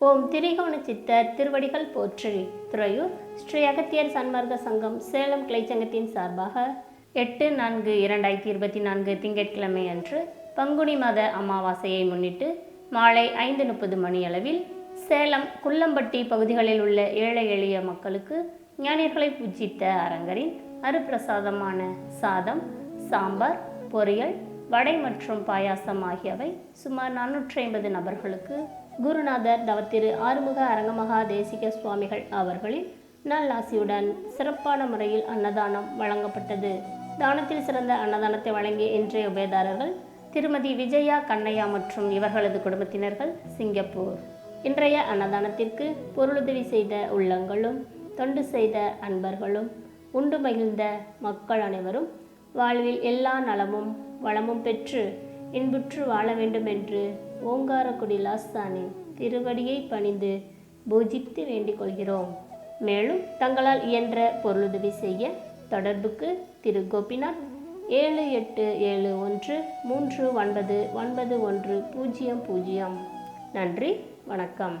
ஓம் திரிகோண சித்தர் திருவடிகள் போற்றி. துறையூர் ஸ்ரீ அகத்தியர் சன்மார்க்க சங்கம் சேலம் கிளைச்சங்கத்தின் சார்பாக எட்டு நான்கு இரண்டாயிரத்தி இருபத்தி நான்கு திங்கட்கிழமை அன்று பங்குனி மாத அமாவாசையை முன்னிட்டு மாலை ஐந்து முப்பது மணியளவில் சேலம் குள்ளம்பட்டி பகுதிகளில் உள்ள ஏழை எளிய மக்களுக்கு ஞானியர்களை பூஜித்த அரங்கரின் அருப்பிரசாதமான சாதம் சாம்பார் பொரியல் வடை மற்றும் பாயாசம் ஆகியவை சுமார் நானூற்றி ஐம்பது நபர்களுக்கு குருநாதர் தவத்திரு ஆறுமுக அரங்கமகா தேசிக சுவாமிகள் அவர்களின் நல்லாசியுடன் சிறப்பான முறையில் அன்னதானம் வழங்கப்பட்டது. தானத்தில் சிறந்த அன்னதானத்தை வழங்கிய இன்றைய உபயதாரர்கள் திருமதி விஜயா கண்ணையா மற்றும் இவர்களது குடும்பத்தினர்கள் சிங்கப்பூர். இன்றைய அன்னதானத்திற்கு பொருளுதவி செய்த உள்ளங்களும் தொண்டு செய்த அன்பர்களும் உண்டு மகிழ்ந்த மக்கள் அனைவரும் வாழ்வில் எல்லா நலமும் வளமும் பெற்று இன்புற்று வாழ வேண்டும் என்று ஓங்காரக்குடி லாஸ்தானின் திருவடியை பணிந்து பூஜித்து வேண்டிக் கொள்கிறோம். மேலும் தங்களால் இயன்ற பொருளுதவி செய்ய தொடர்புக்கு திரு கோபிநாத் ஏழு எட்டு ஏழு ஒன்று மூன்று ஒன்பது ஒன்பது ஒன்று பூஜ்ஜியம் பூஜ்ஜியம் நன்றி வணக்கம்.